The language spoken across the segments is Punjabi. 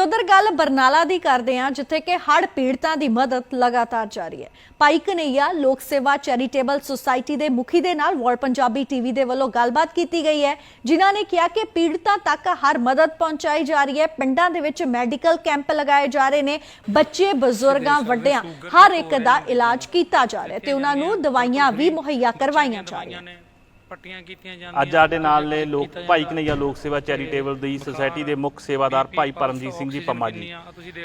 ਉਧਰ ਗੱਲ ਬਰਨਾਲਾ ਦੀ ਕਰਦੇ ਹਾਂ ਜਿੱਥੇ ਕਿ ਹੜ੍ਹ ਪੀੜਤਾਂ ਦੀ ਮਦਦ ਲਗਾਤਾਰ ਜਾਰੀ ਹੈ। ਭਾਈ ਕਨਈਆ ਲੋਕ ਸੇਵਾ ਚੈਰੀਟੇਬਲ ਸੁਸਾਇਟੀ ਦੇ ਮੁਖੀ ਦੇ ਨਾਲ ਵਾਲ ਪੰਜਾਬੀ ਟੀਵੀ ਦੇ ਵੱਲੋਂ ਗੱਲਬਾਤ ਕੀਤੀ ਗਈ ਹੈ ਜਿਨ੍ਹਾਂ ਨੇ ਕਿਹਾ ਕਿ ਪੀੜਤਾਂ ਤੱਕ ਹਰ ਮਦਦ ਪਹੁੰਚਾਈ ਜਾ ਰਹੀ ਹੈ। ਪਿੰਡਾਂ ਦੇ ਵਿੱਚ ਮੈਡੀਕਲ ਕੈਂਪ ਲਗਾਏ ਜਾ ਰਹੇ ਨੇ। ਬੱਚੇ ਬਜ਼ੁਰਗਾਂ ਵੱਡਿਆਂ ਹਰ ਇੱਕ ਦਾ ਇਲਾਜ ਕੀਤਾ ਜਾ ਰਿਹਾ ਤੇ ਉਹਨਾਂ ਨੂੰ ਦਵਾਈਆਂ ਵੀ ਮੁਹੱਈਆ ਕਰਵਾਈਆਂ ਜਾ ਰਹੀਆਂ ਨੇ। ਪੱਟੀਆਂ ਕੀਤੀਆਂ ਜਾਂਦੀਆਂ ਅੱਜ ਸਾਡੇ ਨਾਲ ਨੇ ਲੋਕ ਭਾਈ ਕਨਈਆ ਲੋਕ ਸੇਵਾ ਚੈਰੀਟੇਬਲ ਦੀ ਸੁਸਾਇਟੀ ਦੇ ਮੁੱਖ ਸੇਵਾਦਾਰ ਭਾਈ ਪਰਮਜੀਤ ਸਿੰਘ ਜੀ ਪੰਮਾ ਜੀ।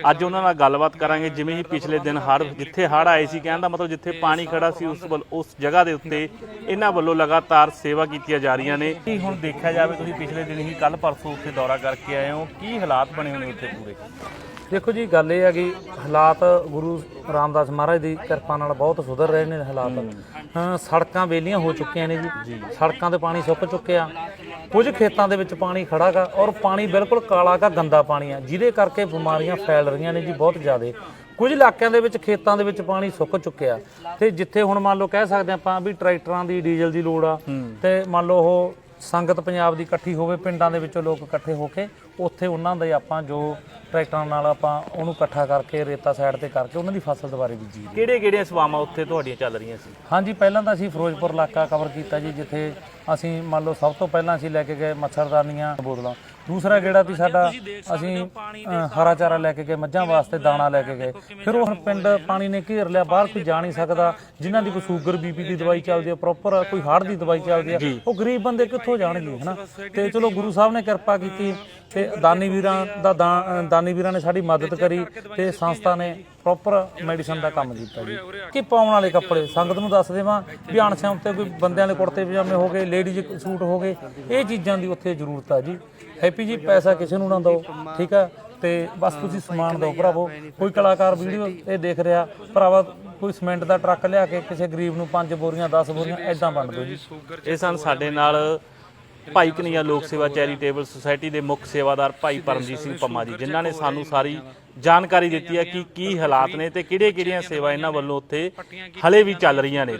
ਅੱਜ ਉਹਨਾਂ ਨਾਲ ਗੱਲਬਾਤ ਕਰਾਂਗੇ ਜਿਵੇਂ ਹੀ ਪਿਛਲੇ ਦਿਨ ਹੜ ਜਿੱਥੇ ਹੜ ਆਏ ਸੀ ਕਹਿਣ ਦਾ ਮਤਲਬ ਜਿੱਥੇ ਪਾਣੀ ਖੜਾ ਸੀ ਉਸ ਵੱਲ ਉਸ ਜਗ੍ਹਾ ਦੇ ਉੱਤੇ ਇਹਨਾਂ ਵੱਲੋਂ ਲਗਾਤਾਰ ਸੇਵਾ ਕੀਤੀਆਂ ਜਾ ਰਹੀਆਂ ਨੇ। ਕੀ ਹੁਣ ਦੇਖਿਆ ਜਾਵੇ ਤੁਸੀਂ ਪਿਛਲੇ ਦਿਨ ਹੀ ਕੱਲ ਪਰਸੋਂ ਉੱਥੇ ਦੌਰਾ ਕਰਕੇ ਆਏ ਹੋ। ਕੀ ਹਾਲਾਤ ਬਣੇ ਹੋਏ ਨੇ ਉੱਥੇ ਪੂਰੇ? ਦੇਖੋ ਜੀ ਗੱਲ ਇਹ ਹੈਗੀ ਹਾਲਾਤ ਗੁਰੂ ਰਾਮਦਾਸ ਮਹਾਰਾਜ ਦੀ ਕਿਰਪਾ ਨਾਲ ਬਹੁਤ ਸੁਧਰ ਰਹੇ ਨੇ ਹਾਲਾਤ। ਹਾਂ। ਸੜਕਾਂ ਵੇਲੀਆਂ ਹੋ ਚੁੱਕੀਆਂ ਨੇ ਜੀ। ਸੜਕਾਂ ਤੇ ਪਾਣੀ ਸੁੱਕ ਚੁੱਕਿਆ। ਕੁਝ ਖੇਤਾਂ ਦੇ ਵਿੱਚ ਪਾਣੀ ਖੜਾਗਾ ਔਰ ਪਾਣੀ ਬਿਲਕੁਲ ਕਾਲਾ ਕਾ ਗੰਦਾ ਪਾਣੀ ਆ। ਜਿਹਦੇ ਕਰਕੇ ਬਿਮਾਰੀਆਂ ਫੈਲ ਰਹੀਆਂ ਨੇ ਜੀ ਬਹੁਤ ਜ਼ਿਆਦਾ। ਕੁਝ ਇਲਾਕਿਆਂ ਦੇ ਵਿੱਚ ਖੇਤਾਂ ਦੇ ਵਿੱਚ ਪਾਣੀ ਸੁੱਕ ਚੁੱਕਿਆ। ਤੇ ਜਿੱਥੇ ਹੁਣ ਮੰਨ ਲਓ ਕਹਿ ਸਕਦੇ ਆਪਾਂ ਵੀ ਟਰੈਕਟਰਾਂ ਦੀ ਡੀਜ਼ਲ ਦੀ ਲੋੜ ਆ। ਤੇ ਮੰਨ ਲਓ ਉਹ ਸੰਗਤ ਪੰਜਾਬ ਦੀ ਇਕੱਠੀ ਹੋਵੇ ਪਿੰਡਾਂ ਦੇ ਵਿੱਚੋਂ ਲੋਕ ਇਕੱਠੇ ਹੋ ਕੇ ਉੱਥੇ ਉਹਨਾਂ ਦੇ ਆਪਾਂ ਜੋ ਟਰੈਕਟਰਾਂ ਨਾਲ ਆਪਾਂ ਉਹਨੂੰ ਇਕੱਠਾ ਕਰਕੇ ਰੇਤਾ ਸਾਈਡ ਤੇ ਕਰਕੇ ਉਹਨਾਂ ਦੀ ਫਸਲ ਦੁਬਾਰੇ ਬੀਜੀ ਦੀ। ਕਿਹੜੇ ਕਿਹੜੀਆਂ ਸੇਵਾਵਾਂ ਉੱਥੇ ਤੁਹਾਡੀਆਂ ਚੱਲ ਰਹੀਆਂ ਸੀ? ਹਾਂਜੀ ਪਹਿਲਾਂ ਤਾਂ ਅਸੀਂ ਫਿਰੋਜ਼ਪੁਰ ਇਲਾਕਾ ਕਵਰ ਕੀਤਾ ਜੀ ਜਿੱਥੇ ਅਸੀਂ ਮੰਨ ਲਓ ਸਭ ਤੋਂ ਪਹਿਲਾਂ ਅਸੀਂ ਲੈ ਕੇ ਗਏ ਮੱਛਰਦਾਨੀਆਂ ਬੋਤਲਾਂ। ਦੂਸਰਾ ਜਿਹੜਾ ਸੀ ਸਾਡਾ ਅਸੀਂ ਹਰਾ ਚਾਰਾ ਲੈ ਕੇ ਗਏ ਮੱਝਾਂ ਵਾਸਤੇ ਦਾਣਾ ਲੈ ਕੇ ਗਏ। ਫਿਰ ਉਹ ਹੁਣ ਪਿੰਡ ਪਾਣੀ ਨੇ ਘੇਰ ਲਿਆ ਬਾਹਰ ਕੋਈ ਜਾ ਨਹੀਂ ਸਕਦਾ। ਜਿਨ੍ਹਾਂ ਦੀ ਕੋਈ ਸ਼ੂਗਰ ਬੀਪੀ ਦੀ ਦਵਾਈ ਚੱਲਦੀ ਹੈ ਪ੍ਰੋਪਰ ਕੋਈ ਹਾਰਟ ਦੀ ਦਵਾਈ ਚੱਲਦੀ ਹੈ ਉਹ ਗਰੀਬ ਬੰਦੇ ਕਿੱਥੋਂ ਜਾਣਗੇ, ਹਨਾ? ਤੇ ਚਲੋ ਗੁਰੂ ਸਾਹਿਬ ਨੇ ਕਿਰਪਾ ਕੀਤੀ ਤੇ ਦਾਨੀ ਵੀਰਾਂ ਦਾ ਦਾਨੀ ਵੀਰਾਂ ਨੇ ਸਾਡੀ ਮਦਦ ਕਰੀ ਤੇ ਸੰਸਥਾ ਨੇ ਪ੍ਰੋਪਰ ਮੈਡੀਸਨ ਦਾ ਕੰਮ ਕੀਤਾ ਜੀ। ਕਿ ਪਾਉਣ ਵਾਲੇ ਕੱਪੜੇ, ਸੰਗਤ ਨੂੰ ਦੱਸ ਦੇਵਾਂ ਵੀ ਅਣਸਿਆਮ ਤੇ ਕੋਈ ਬੰਦਿਆਂ ਦੇ ਕੁੜਤੇ ਪਜਾਮੇ ਹੋ ਗਏ ਲੇਡੀਜ਼ ਸੂਟ ਹੋ ਗਏ, ਇਹ ਚੀਜ਼ਾਂ ਦੀ ਉੱਥੇ ਜ਼ਰੂਰਤ ਆ ਜੀ। ਹੈਪੀ ਜੀ, ਪੈਸਾ ਕਿਸੇ ਨੂੰ ਨਾ ਦਿਓ, ਠੀਕ ਆ? ਤੇ ਬਸ ਤੁਸੀਂ ਸਮਾਨ ਦਿਓ ਭਰਾਵੋ। ਕੋਈ ਕਲਾਕਾਰ ਵੀਡੀਓ ਇਹ ਦੇਖ ਰਿਹਾ, ਭਰਾਵਾ ਕੋਈ ਸਿਮੈਂਟ ਦਾ ਟਰੱਕ ਲਿਆ ਕੇ ਕਿਸੇ ਗਰੀਬ ਨੂੰ ਪੰਜ ਬੋਰੀਆਂ 10 ਬੋਰੀਆਂ ਐਦਾਂ ਵੰਡ ਦਿਓ ਜੀ। ਇਹ ਸਨ ਸਾਡੇ ਨਾਲ ਭਾਈ ਕਨਈਆ ਲੋਕ ਸੇਵਾ ਚੈਰੀਟੇਬਲ ਸੁਸਾਇਟੀ ਦੇ ਮੁੱਖ ਸੇਵਾਦਾਰ ਭਾਈ ਪਰਮਜੀਤ ਸਿੰਘ ਪੰਮਾ ਜੀ, ਜਿਨ੍ਹਾਂ ਨੇ ਸਾਨੂੰ ਸਾਰੀ ਜਾਣਕਾਰੀ ਦਿੱਤੀ ਹੈ ਕਿ ਕੀ ਹਾਲਾਤ ਨੇ ਤੇ ਕਿਹੜੇ-ਕਿਹੜੀਆਂ ਸੇਵਾ ਇਹਨਾਂ ਵੱਲੋਂ ਉੱਥੇ ਹਲੇ ਵੀ ਚੱਲ ਰਹੀਆਂ ਨੇ।